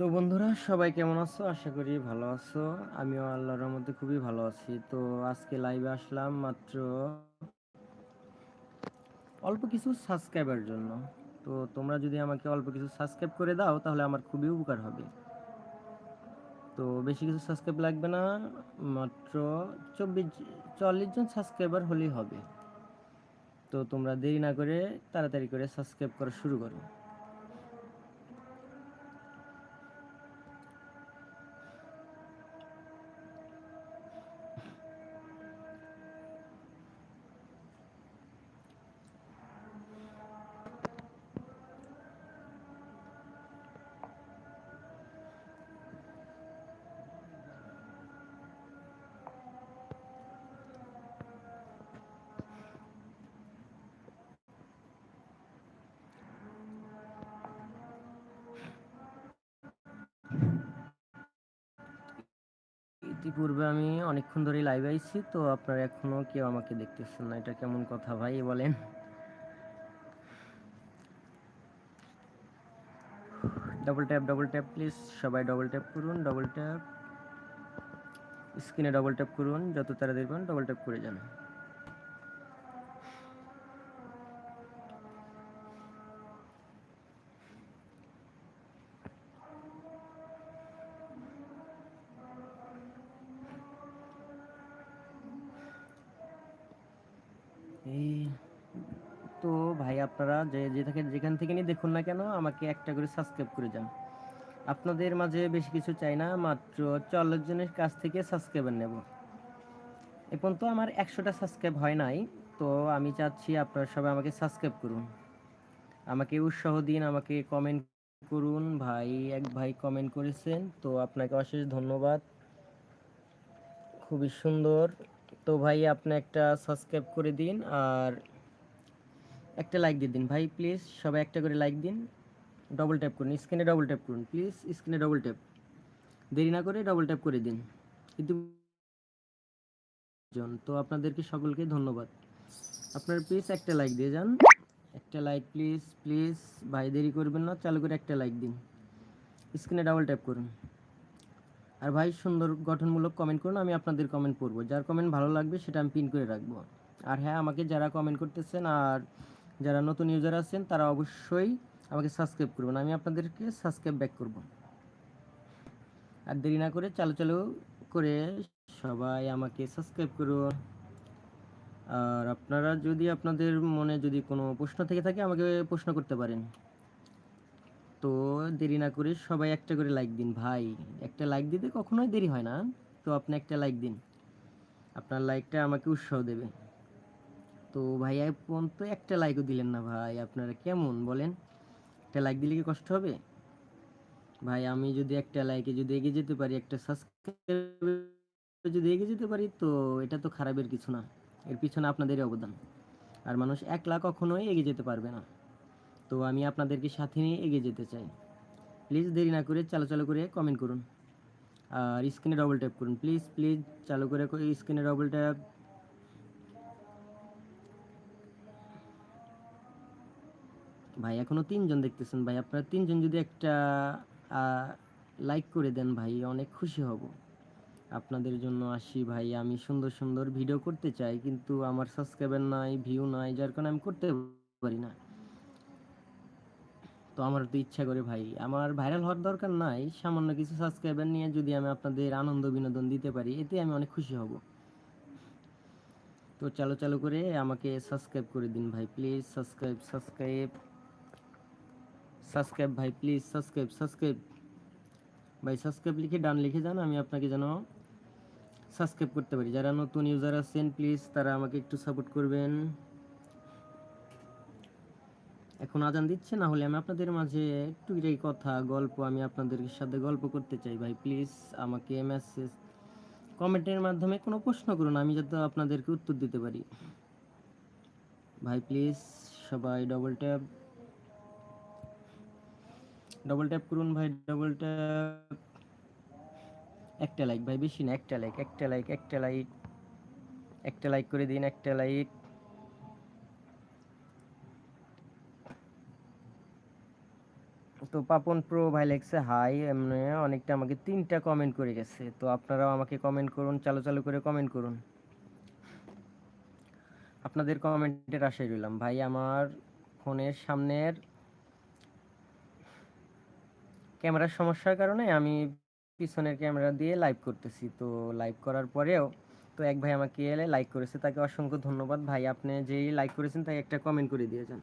তো বন্ধুরা, সবাই কেমন আছো? আশা করি ভালো আছো। আমিও আল্লাহর মধ্যে খুবই ভালো আছি। তো আজকে লাইভে আসলাম মাত্র অল্প কিছু সাবস্ক্রাইবার জন্য। তো তোমরা যদি আমাকে অল্প কিছু সাবস্ক্রাইব করে দাও, তাহলে আমার খুবই উপকার হবে। তো বেশি কিছু সাবস্ক্রাইব লাগবে না, মাত্র চব্বিশ, চল্লিশ জন সাবস্ক্রাইবার হলেই হবে। তো তোমরা দেরি না করে তাড়াতাড়ি করে সাবস্ক্রাইব করা শুরু করো। ইতিপূর্বে আমি অনেকক্ষণ ধরে লাইভ আইছি, তো আপনারা এখনও কেউ আমাকে দেখতেছেন না। এটা কেমন কথা ভাই বলেন। Double tap double tap please সবাই ডবল ট্যাপ করুন ডবল ট্যাপ স্ক্রিনে ডবল ট্যাপ করুন, যত তারা দেখবেন ডবল ট্যাপ করে যান এই তো ভাই আপনারা যে যে থেকে যেখান থেকে নিয়ে দেখুন আমাকে একটা করে সাবস্ক্রাইব করে যান। আপনাদের মাঝে বেশি কিছু চাই না, মাত্র চল্লিশ জনের কাছ থেকে সাবস্ক্রাইবার নেব। এখন তো আমার একশোটা সাবস্ক্রাইব হয় নাই, তো আমি চাচ্ছি আপনারা সবাই আমাকে সাবস্ক্রাইব করুন। আমাকে উৎসাহ দিন, আমাকে কমেন্ট করুন। ভাই, এক ভাই কমেন্ট করেছেন, তো আপনাকে অশেষ ধন্যবাদ। খুবই সুন্দর। তো ভাই, আপনি একটা সাবস্ক্রাইব করে দিন আর একটা লাইক দিয়ে দিন। ভাই প্লিজ সবাই একটা করে লাইক দিন। ডবল ট্যাপ করুন স্ক্রিনে ডবল ট্যাপ করুন প্লিজ স্ক্রিনে ডবল ট্যাপ দেরি না করে ডবল ট্যাপ করে দিন। জন তো আপনাদেরকে সকলকে ধন্যবাদ। আপনার প্লিজ একটা লাইক দিয়ে যান। একটা লাইক প্লিজ প্লিজ ভাই দেরি করবেন না, চালু করে একটা লাইক দিন। স্ক্রিনে ডাবল ট্যাপ করুন। আর ভাই সুন্দর গঠনমূলক কমেন্ট করুন, আমি আপনাদের কমেন্ট পড়ব। যার কমেন্ট ভালো লাগবে সেটা আমি পিন করে রাখব। আর হ্যাঁ আমাকে যারা কমেন্ট করতেছেন আর যারা নতুন ইউজার আছেন, তারা অবশ্যই আমাকে সাবস্ক্রাইব করবেন, আমি আপনাদেরকে সাবস্ক্রাইব ব্যাক করব। আর দেরি না করে চালু চালু করে সবাই আমাকে সাবস্ক্রাইব করুন। আর আপনারা যদি আপনাদের মনে যদি কোনো প্রশ্ন থেকে থাকে, আমাকে প্রশ্ন করতে পারেন। তো দেরি না করে সবাই একটা করে লাইক দিন ভাই। একটা লাইক দিতে কখনোই দেরি হয় না। তো আপনি একটা লাইক দিন। আপনার লাইকটা আমাকে উৎসাহ দেবে। তো ভাই পর্যন্ত একটা লাইকও দিলেন না ভাই। আপনারা কেমন বলেন? একটা লাইক দিলে কি কষ্ট হবে? ভাই, আমি যদি একটা লাইকে যদি এগিয়ে যেতে পারি, একটা সাবস্ক্রাইব যদি এগিয়ে যেতে পারি, তো এটা তো খারাপের কিছু না। এর পিছনে আপনাদেরই অবদান। আর মানুষ একলা কখনোই এগিয়ে যেতে পারবে না। তো আমি আপনাদেরকে সাথে নিয়ে এগিয়ে যেতে চাই। প্লিজ দেরি না করে চালু চালু করে কমেন্ট করুন। আর স্ক্রিনে ডবল ট্যাপ করুন। প্লিজ প্লিজ চালু করে স্ক্রিনে ডবল ট্যাপ ভাই, এখনও তিনজন দেখতেছেন ভাই। আপনারা তিনজন যদি একটা লাইক করে দেন ভাই, অনেক খুশি হব। আপনাদের জন্য আসি ভাই, আমি সুন্দর সুন্দর ভিডিও করতে চাই, কিন্তু আমার সাবস্ক্রাইবার নাই ভিউ নাই, যার কারণে আমি করতে পারি না। তো আমার তো ইচ্ছা করে ভাই, আমার ভাইরাল হওয়ার দরকার নাই, সামান্য কিছু সাবস্ক্রাইবার নিয়ে যদি আমি আপনাদের আনন্দ বিনোদন দিতে পারি, এতে আমি অনেক খুশি হব। তো চালু চালু করে আমাকে সাবস্ক্রাইব করে দিন ভাই প্লিজ সাবস্ক্রাইব সাবস্ক্রাইব সাবস্ক্রাইব, ভাই প্লিজ সাবস্ক্রাইব সাবস্ক্রাইব ভাই সাবস্ক্রাইব লিখে ডান লিখে যান, আমি আপনাকে যেন সাবস্ক্রাইব করতে পারি। যারা নতুন ইউজার আছেন প্লিজ তারা আমাকে একটু সাপোর্ট করবেন। এখন আজান দিচ্ছে, না হলে আমি আপনাদের মাঝে একটু কথা, গল্প আমি আপনাদের সাথে গল্প করতে চাই। ভাই প্লিজ আমাকে মেসেজ কমেন্টের মাধ্যমে কোনো প্রশ্ন করুন, আমি যাতে আপনাদেরকে উত্তর দিতে পারি। ভাই প্লিজ সবাই ডবল ট্যাপ ডবল ট্যাপ করুন ভাই ডবল ট্যাপ একটা লাইক ভাই, বেশি না, একটা লাইক একটা লাইক একটা লাইক একটা লাইক করে দিন, একটা লাইক তো পাপন প্রো ভাই লেখছে, হাই, এমনি অনেকটা আমাকে তিনটা কমেন্ট করে গেছে। তো আপনারাও আমাকে কমেন্ট করুন, চালু চালু করে কমেন্ট করুন। আপনাদের কমেন্টের আশায় রইলাম। ভাই, আমার ফোনের সামনের ক্যামেরার সমস্যার কারণে আমি পিছনের ক্যামেরা দিয়ে লাইভ করতেছি। তো লাইভ করার পরেও তো এক ভাই আমাকে এলে লাইক করেছে। তাকে অসংখ্য ধন্যবাদ। ভাই, আপনি যেই লাইক করেছেন তাকে একটা কমেন্ট করে দিয়েছেন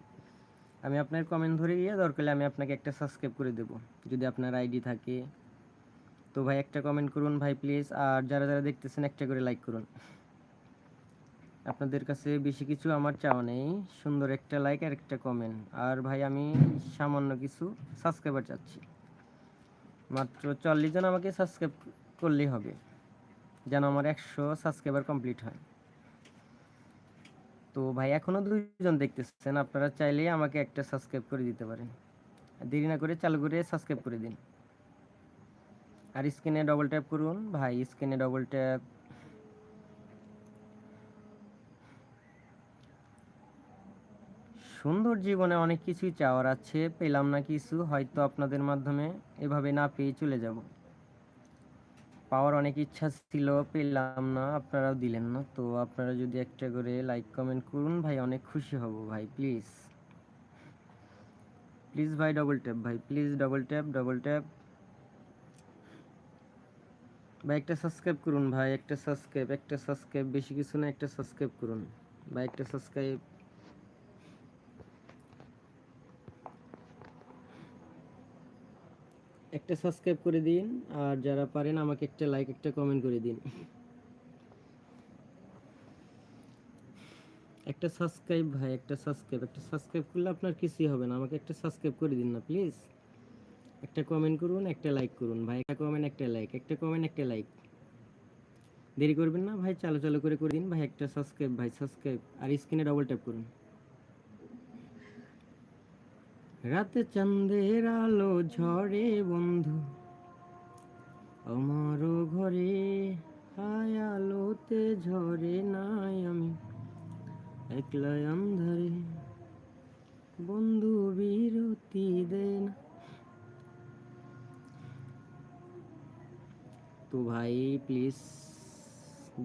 আমি আপনার কমেন্ট ধরে গিয়ে দরকার আমি আপনাকে একটা সাবস্ক্রাইব করে দেব, যদি আপনার আইডি থাকে। তো ভাই, একটা কমেন্ট করুন ভাই প্লিজ আর যারা যারা দেখতেছেন, একটা করে লাইক করুন। আপনাদের কাছে বেশি কিছু আমার চাওয়া নেই। সুন্দর একটা লাইক আর একটা কমেন্ট আর ভাই, আমি সামান্য কিছু সাবস্ক্রাইবার চাচ্ছি। মাত্র চল্লিশ জন আমাকে সাবস্ক্রাইব করলেই হবে, যেন আমার একশো সাবস্ক্রাইবার কমপ্লিট হয়। তো ভাই এখনও দুজন দেখতেছেন, আপনারা চাইলেই আমাকে একটা সাবস্ক্রাইব করে দিতে পারেন। দেরি না করে চালু করে সাবস্ক্রাইব করে দিন। আর স্ক্রিনে ডবল ট্যাপ করুন। ভাই স্ক্রিনে ডবল ট্যাপ সুন্দর জীবনে অনেক কিছুই চাওয়ার আছে, পেলাম না কিছু, হয়তো আপনাদের মাধ্যমে এভাবে না পেয়ে চলে যাব। পাওয়ার অনেক ইচ্ছা ছিল, পেলাম না, আপনারাও দিলেন না। তো আপনারা যদি একটা করে লাইক কমেন্ট করুন, ভাই, অনেক খুশি হব, ভাই প্লিজ প্লিজ ভাই ডবল ট্যাপ ভাই please double tap double tap ভাই, একটা সাবস্ক্রাইব করুন, ভাই, একটা সাবস্ক্রাইব একটা সাবস্ক্রাইব বেশি কিছু না, একটা সাবস্ক্রাইব করুন। ভাই, একটা সাবস্ক্রাইব একটা সাবস্ক্রাইব করে দিন, আর যারা পারেন আমাকে একটা লাইক একটা কমেন্ট করে দিন। একটা সাবস্ক্রাইব ভাই, একটা সাবস্ক্রাইব একটা সাবস্ক্রাইব করলে আপনার কিছুই হবে না, আমাকে একটা সাবস্ক্রাইব করে দিন না প্লিজ একটা কমেন্ট করুন, একটা লাইক করুন, ভাই। একটা কমেন্ট একটা লাইক একটা কমেন্ট একটা লাইক দেরি করবেন না, ভাই, চালু চালু করে করে দিন, ভাই, একটা সাবস্ক্রাইব ভাই সাবস্ক্রাইব আর স্ক্রিনে ডবল ট্যাপ করুন। রাতে চাঁদের আলো ঝরে বন্ধু। আমারও ঘরে হায় আলোতে ঝরে নাই আমি। একলা আন্ধারে বন্ধু বিরতি দেন তো ভাই প্লিজ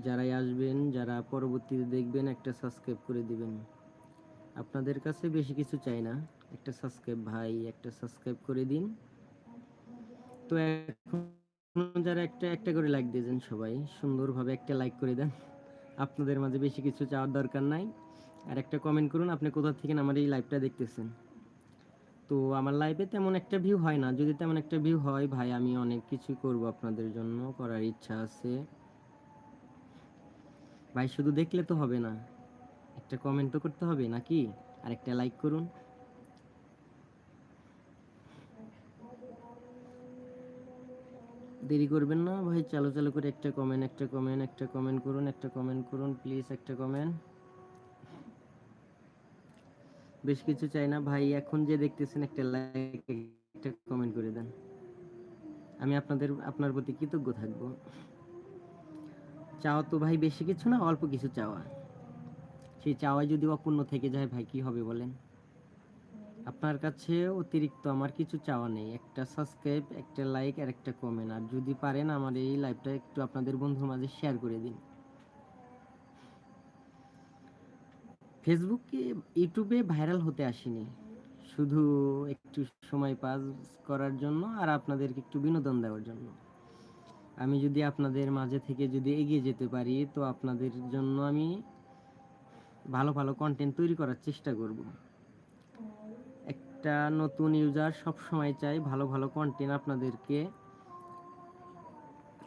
যারাই আসবেন, যারা পরবর্তীতে দেখবেন, একটা সাবস্ক্রাইব করে দিবেন। আপনাদের কাছে বেশি কিছু চাই না। একটা সাবস্ক্রাইব ভাই, একটা সাবস্ক্রাইব করে দিন। তো এখন যারা একটা একটা করে লাইক দিয়েছেন সবাই, সুন্দরভাবে একটা লাইক করে দেন। আপনাদের মাঝে বেশি কিছু চাওয়ার দরকার নাই। আর একটা কমেন্ট করুন, আপনি কোথা থেকে আমার এই লাইভটা দেখতেছেন? তো আমার লাইভে তেমন একটা ভিউ হয় না। যদি তেমন একটা ভিউ হয়, ভাই, আমি অনেক কিছু করব আপনাদের জন্য, করার ইচ্ছা আছে। ভাই, শুধু দেখলে তো হবে না। একটা কমেন্ট তো করতে হবে, নাকি? আর একটা লাইক করুন। দেরি করবেন না। ভাই, চালু চালু করে একটা কমেন্ট একটা কমেন্ট একটা কমেন্ট করুন, একটা কমেন্ট করুন প্লিজ একটা কমেন্ট বেশ কিছু চাই না। ভাই, এখন যে দেখতেছেন একটা লাইক একটা কমেন্ট করে দেন। আমি আপনাদের, আপনার প্রতি কৃতজ্ঞ থাকব। চাওয়া তো ভাই বেশি কিছু না, অল্প কিছু চাওয়া। সেই চাওয়া যদি অপূর্ণ থেকে যায়, ভাই, কি হবে বলেন? আপনার কাছে অতিরিক্ত আমার কিছু চাওয়া নেই। একটা সাবস্ক্রাইব একটা লাইক আর একটা কমেন্ট আর যদি পারেন আমার এই লাইভটা একটু আপনাদের বন্ধুর মাঝে শেয়ার করে দিন। ফেসবুকে ইউটিউবে ভাইরাল হতে আসিনি। শুধু একটু সময় পাস করার জন্য আর আপনাদেরকে একটু বিনোদন দেওয়ার জন্য। আমি যদি আপনাদের মাঝে থেকে যদি এগিয়ে যেতে পারি, তো আপনাদের জন্য আমি ভালো ভালো কন্টেন্ট তৈরি করার চেষ্টা করব। একটা নতুন ইউজার সব সময় চাই ভালো ভালো কন্টেন্ট আপনাদেরকে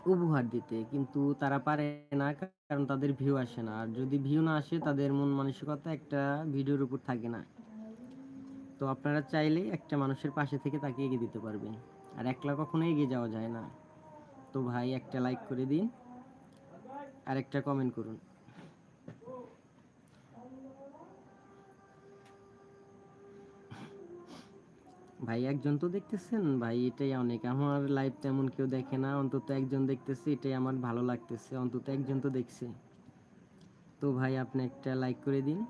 উপহার দিতে। কিন্তু তারা পারে না, কারণ তাদের ভিউ আসে না। আর যদি ভিউ না আসে, তাদের মন মানসিকতা একটা ভিডিওর উপর থাকে না। তো আপনারা চাইলেই একটা মানুষের পাশে থেকে তাকে এগিয়ে দিতে পারবেন। আর একলা কখনো এগিয়ে যাওয়া যায় না। তো ভাই, একটা লাইক করে দিন। আর একটা কমেন্ট করুন। ভাই একজন তো দেখতেছেন? ভাই এটাই অনেক। আমার লাইভ তেমন কেউ দেখে না। অন্তত একজন দেখতেছে, এটাই আমার ভালো লাগতেছে। অন্তত একজন তো দেখছে। তো ভাই আপনি একটা লাইক করে দিন।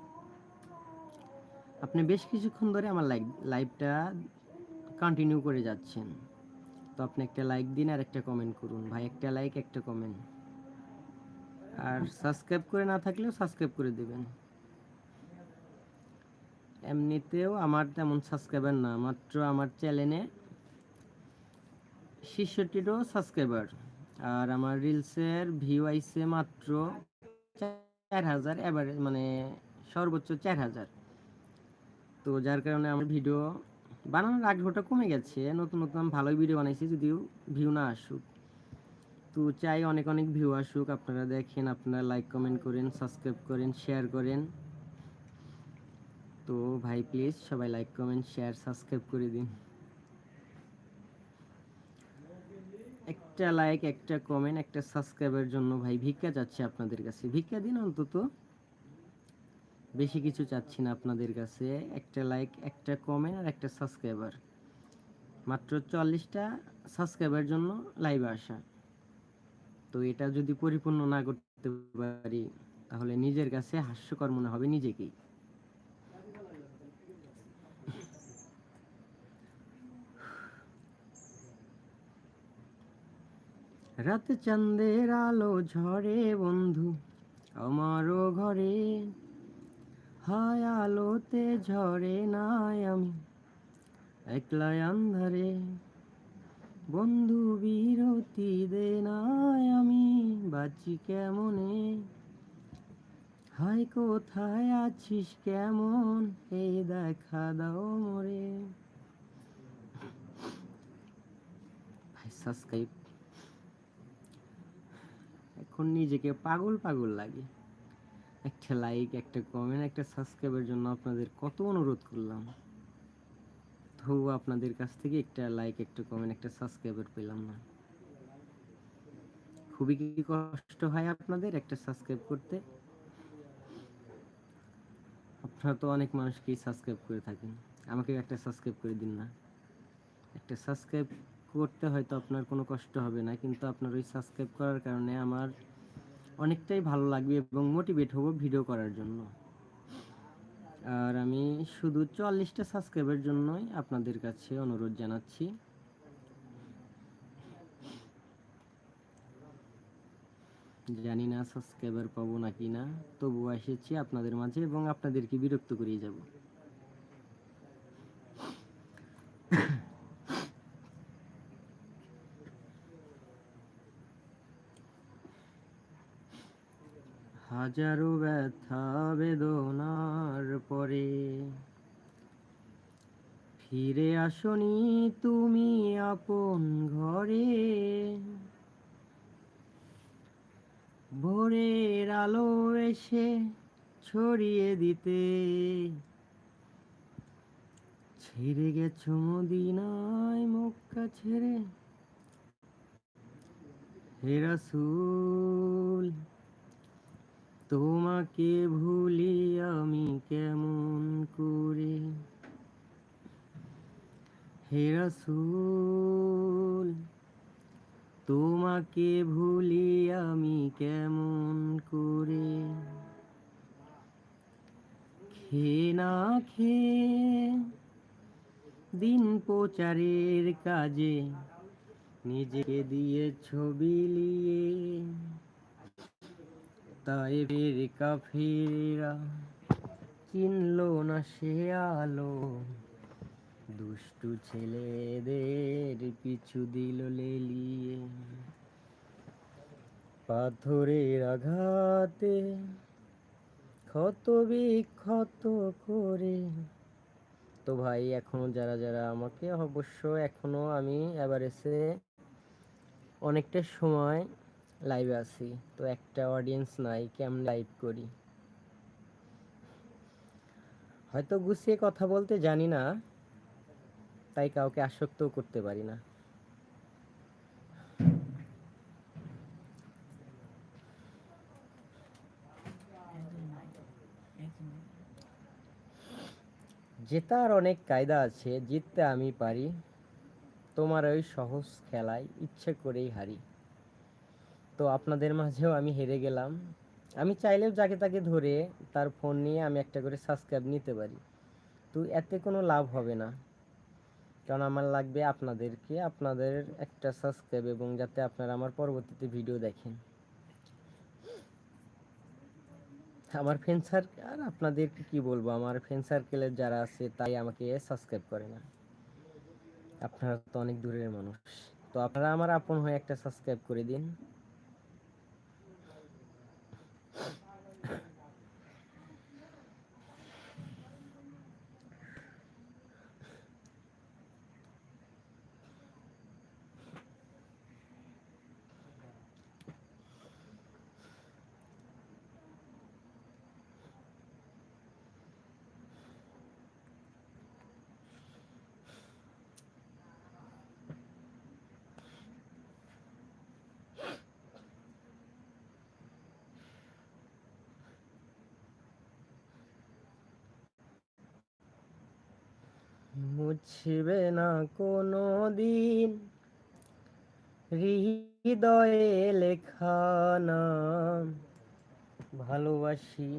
আপনি বেশ কিছুক্ষণ ধরে আমার লাইক লাইভটা কন্টিনিউ করে যাচ্ছেন। তো আপনি একটা লাইক দিন আর একটা কমেন্ট করুন। ভাই একটা লাইক একটা কমেন্ট আর সাবস্ক্রাইব করে না থাকলেও সাবস্ক্রাইব করে দেবেন। এমনিতেও আমার তেমন সাবস্ক্রাইবার না, মাত্র আমার চ্যানেলে ছেষট্টিরও সাবস্ক্রাইবার আর আমার রিলসের ভিউ আইসে মাত্র চার হাজার এভারেজ মানে সর্বোচ্চ চার হাজার। তো যার কারণে আমার ভিডিও বানানোর আগ্রহটা কমে গেছে, নতুন নতুন ভালোই ভিডিও বানাইছি, যদিও ভিউ না আসুক। তো চাই অনেক অনেক ভিউ আসুক, আপনারা দেখেন, আপনারা লাইক কমেন্ট করেন সাবস্ক্রাইব করেন শেয়ার করেন। তো ভাই প্লিজ সবাই লাইক কমেন্ট শেয়ার সাবস্ক্রাইব করে দিন। একটা লাইক একটা কমেন্ট একটা সাবস্ক্রাইবের জন্য ভাই ভিক্ষা চাচ্ছি আপনাদের কাছে। ভিক্ষা দিন অন্তত। বেশি কিছু চাচ্ছি না আপনাদের কাছে। একটা লাইক একটা কমেন্ট আর একটা সাবস্ক্রাইবার মাত্র চল্লিশটা সাবস্ক্রাইবার জন্য লাইভে আসা। তো এটা যদি পরিপূর্ণ না করতে পারি, তাহলে নিজের কাছে হাস্যকর মনে হবে নিজেকেই। রাতে চাঁদের আলো ঝরে বন্ধু, আমারও ঘরে। হায় আলোতে ঝরে নাই আমি, একলাই আন্ধারে। বন্ধু, বিরতি দে নাই আমি, বাঁচি কেমনে? হায়, কোথায় আছিস কেমন? এই দেখা দাও মরে। সাবস্ক্রাইব এখন নিজেকে পাগল পাগল লাগে। একটা লাইক একটা কমেন্ট একটা সাবস্ক্রাইবের জন্য আপনাদের কত অনুরোধ করলাম। তবু আপনাদের কাছ থেকে একটা লাইক একটা কমেন্ট একটা সাবস্ক্রাইবার পেলাম না। খুবই কি কষ্ট হয় আপনাদের একটা সাবস্ক্রাইব করতে? আপনারা তো অনেক মানুষকেই সাবস্ক্রাইব করে থাকেন। আমাকে একটা সাবস্ক্রাইব করে দিন না। একটা সাবস্ক্রাইব করতে হয়তো আপনার কোনো কষ্ট হবে না, কিন্তু আপনার ওই সাবস্ক্রাইব করার কারণে আমার অনেকটাই ভালো লাগবে এবং মোটিভেট হব ভিডিও করার জন্য। আর আমি শুধু চল্লিশটা সাবস্ক্রাইবের জন্যই আপনাদের কাছে অনুরোধ জানাচ্ছি। জানি না সাবস্ক্রাইবার পাবো নাকি না, তবুও এসেছি আপনাদের মাঝে এবং আপনাদেরকে বিরক্ত করিয়ে যাব। হাজারো ব্যথা বেদনার পরে। ফিরে আসনি তুমি আপন ঘরে। ভোরের আলো এসে ছড়িয়ে দিতে। ছেড়ে গেছ মদিনায় মক্কা ছেড়ে। হে রাসূল তোমাকে ভুলি আমি কেমন করে? হেরাসুল তোমাকে ভুলি আমি কেমন করে? খে না খে দিন প্রচারের কাজে নিজেকে দিয়ে ছবি লিয়ে তাই ফের কাফিরা চিনলো না সে আলো। দুষ্টু ছেলেদের পিছু দিল লেলিয়ে। পাথরের আঘাতে ক্ষত বিক্ষত করে। তো ভাই, এখনও যারা যারা আমাকে, অবশ্য এখনও আমি এভারেজে অনেকটা সময় লাইভে আছি। তো একটা অডিয়েন্স নাই, কেমন লাইভ করি? হয়তো গুছিয়ে কথা বলতে জানি না, তাই কাউকে আসক্তও করতে পারি না। জেতার অনেক কায়দা আছে, জিততে আমি পারি। তোমার ওই সহজ খেলায় ইচ্ছে করেই হারি। তো আপনাদের মাঝেও আমি হেরে গেলাম। আমি চাইলেও যাকে তাকে ধরে তার ফোন নিয়ে আমি একটা করে সাবস্ক্রাইব নিতে পারি। তো এতে কোনো লাভ হবে না। কারণ আমার লাগবে আপনাদেরকে আপনাদের একটা সাবস্ক্রাইব এবং যাতে আপনারা আমার পরবর্তীতে ভিডিও দেখেন। আমার ফ্রেন্ড সার্কেল আর আপনাদেরকে কি বলব? আমার ফ্রেন্ড সার্কেলের যারা আছে তাই আমাকে সাবস্ক্রাইব করে না। আপনারা তো অনেক দূরের মানুষ। তো আপনারা আমার আপন হয়ে একটা সাবস্ক্রাইব করে দিন। মুছবে না কোনো দিন হৃদয়ে লেখা নাম, ভালোবাসি।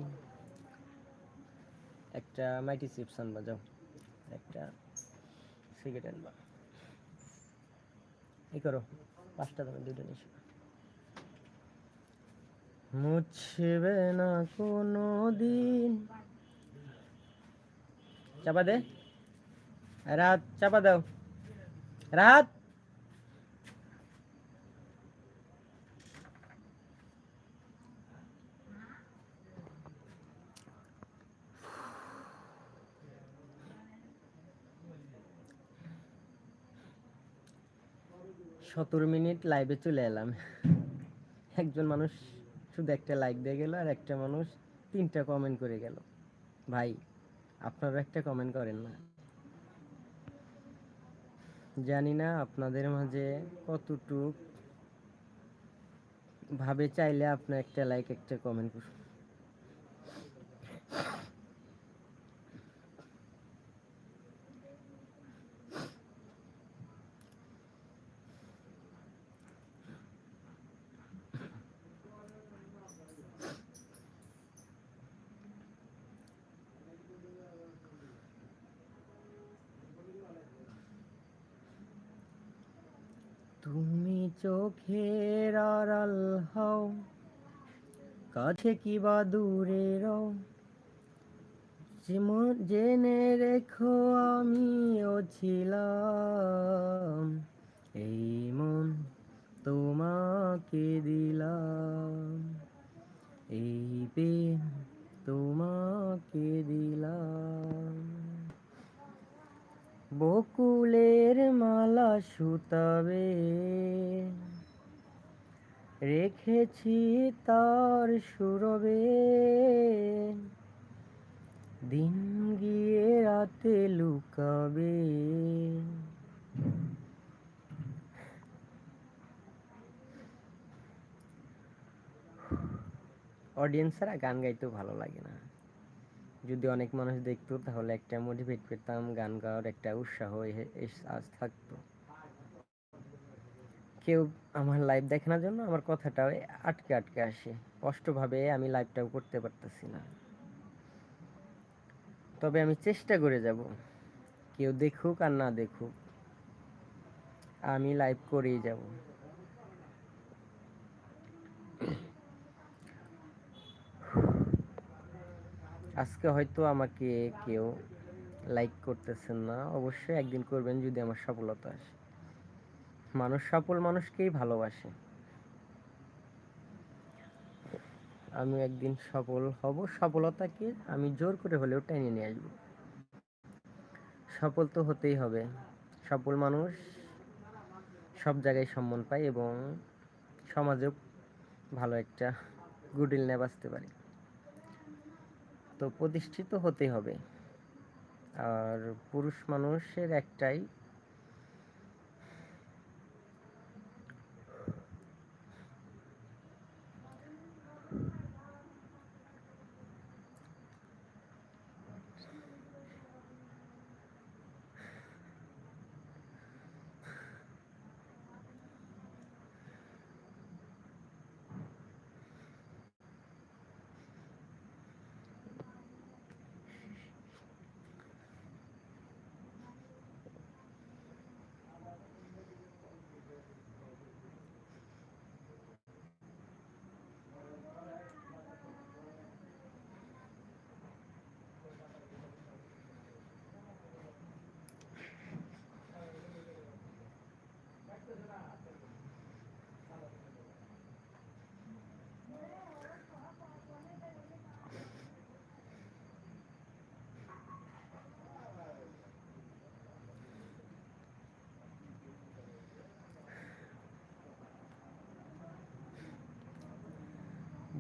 একটা মাইটি চিপস আনবা যাও একটা সিগারেট আনবা এই করো, পাঁচটা দামে দুটো নিশো মুছবে না কোনো দিন চাপা দে। রাত, চাপা দাও। রাত। সতেরো মিনিট লাইভে চলে এলাম। একজন মানুষ শুধু একটা লাইক দিয়ে গেল আর একটা মানুষ তিনটা কমেন্ট করে গেল। ভাই, আপনারা একটা কমেন্ট করেন না। জানি না আপনাদের মাঝে কতটুক ভাবে চাইলে আপনার একটা লাইক একটা কমেন্ট করুন তুমি চোখের আড়াল হও, কাছে কি বা দূরে রও। জেনে রেখো আমিও ছিলাম, এই মন তোমাকে দিলাম। এই প্রেম তোমাকে দিলাম। বকুলের মালা সুতাবে। রেখেছি তার সুরবে। দিন গিয়ে রাতে লুকাবে। অডিয়েন্সরা গান গাইতেও ভালো লাগে না। যদি অনেক মানুষ দেখতো, তাহলে একটা মোটিভেট পেতাম গান গাওয়ার একটা উৎসাহ আজ থাকতো। কেউ আমার লাইভ দেখানোর জন্য আমার কথাটাও আটকে আটকে আসে। কষ্টভাবে আমি লাইভটাও করতে পারতেছি না। তবে আমি চেষ্টা করে যাব। কেউ দেখুক আর না দেখুক, আমি লাইভ করেই যাব। আজকে হয়তো আমাকে কেউ লাইক করতেছেন না। অবশ্যই একদিন করবেন যদি আমার সফলতা আসে। মানুষ সফল মানুষকেই ভালোবাসে। আমি একদিন সফল হব, সফলতাকে আমি জোর করে হলেও টেনে নিয়ে আসব। সফল তো হতেই হবে। সফল মানুষ সব জায়গায় সম্মান পায় এবং সমাজেও ভালো একটা গুডিল নিয়ে বাঁচতে পারে। তো প্রতিষ্ঠিত হতে হবে। আর পুরুষ মানুষের একটাই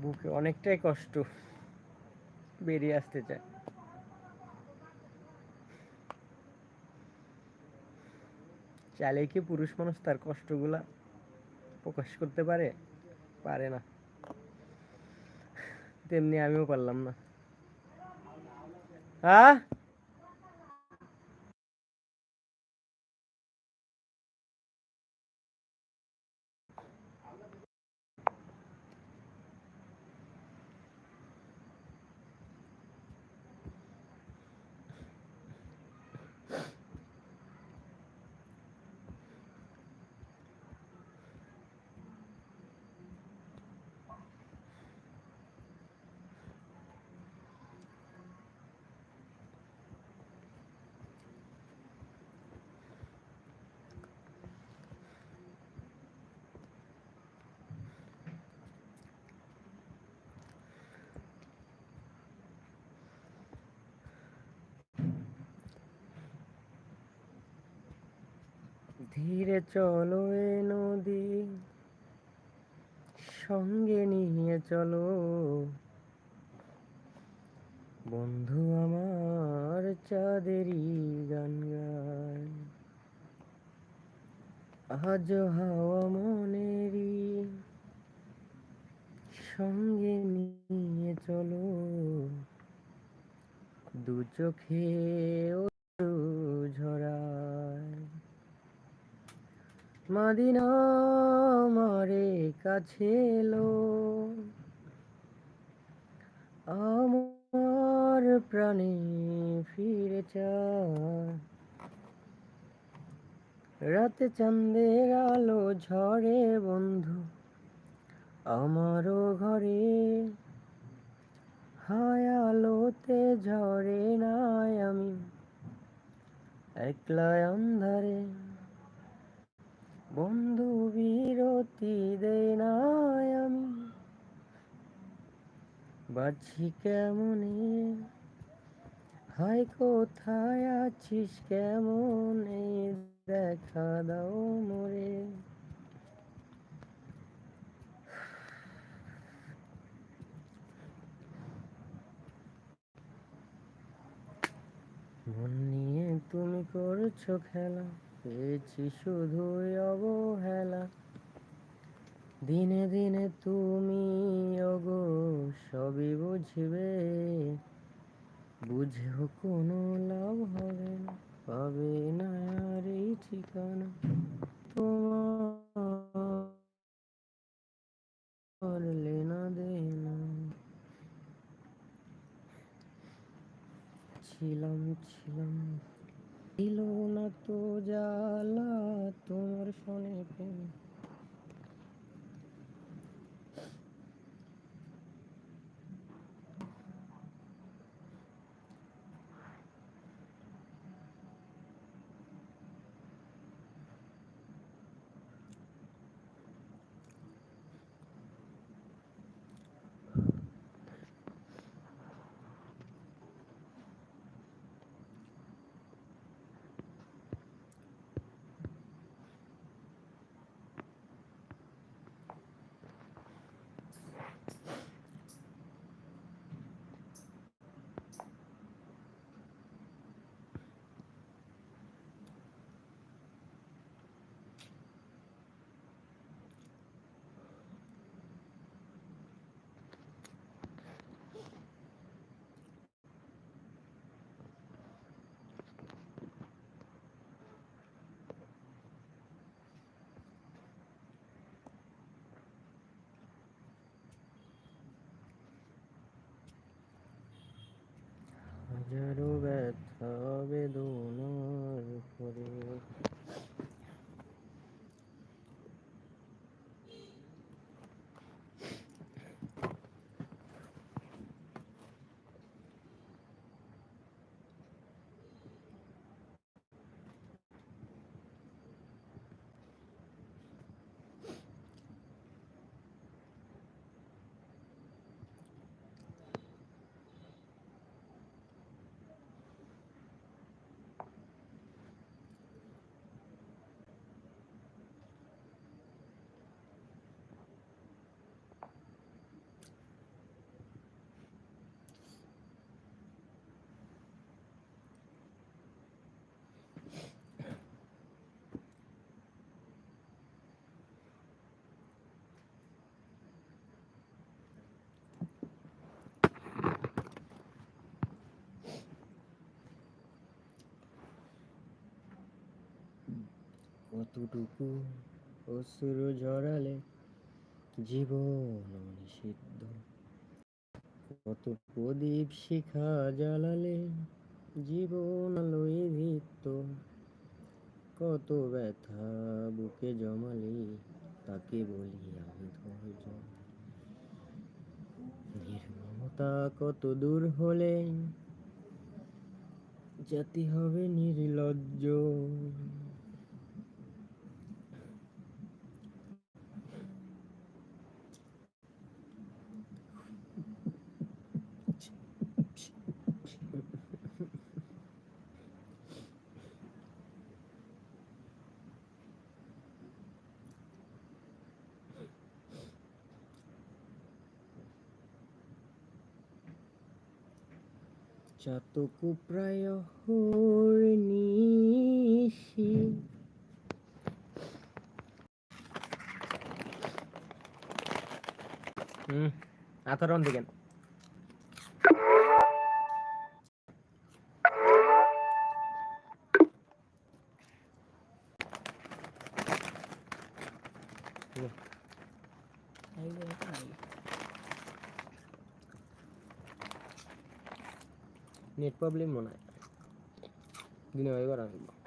বুকে অনেকটাই কষ্ট বেরিয়ে আসতে চায়। চাইলে কি পুরুষ মানুষ তার কষ্টগুলা প্রকাশ করতে পারে? পারে না। তেমনি আমিও পারলাম না। হ্যাঁ ধীরে চলো এ নদী, সঙ্গে নিয়ে চলো। বন্ধু আমার চাঁদেরই গান গায়। আজ হাওয়া মনেরই সঙ্গে নিয়ে চলো। দু চোখে ঝরায়। মাদিনা মারে কাছে এলো। আমার প্রাণে ফিরে চায়। রাতে আলো ঝরে বন্ধু, আমারও ঘরে। হায় আলোতে ঝরে নাই আমি একলা অন্ধারে। বন্ধু বিরতি দেয় নাই আমি। কেমনে? হায়, কোথায় আছিস? কেমনে? দেখা দাও মোরে। মন নিয়ে তুমি করছ খেলা। পেয়েছি শুধুই অবহেলা। দিনে দিনে তুমি অগো সবই বুঝবে। বুঝেও কোনো লাভ হবে না পাবে না আর এই ঠিকানা। তোমার লেনা দেনা। ছিলাম ছিলাম। ছিল না তো জ্বালা তোমার শোনে প্রেম। হাজারো ব্যথা বেদনার পরে কতটুকু অশ্রু ঝরালে জীবন নিষিদ্ধ কত প্রদীপ শিখা জ্বালালে জীবন আলোয় দীপ্ত। কত ব্যথা বুকে জমালে তাকে বলি আমি ধৈর্য। নির্মমতা কত দূর হলে জাতি হবে নির্লজ্জ। চাতকু প্রায় হরিণীষি হুম আতরণ দিকেন নেট প্রবলেম মনে হয়। দিনে এবার আসব।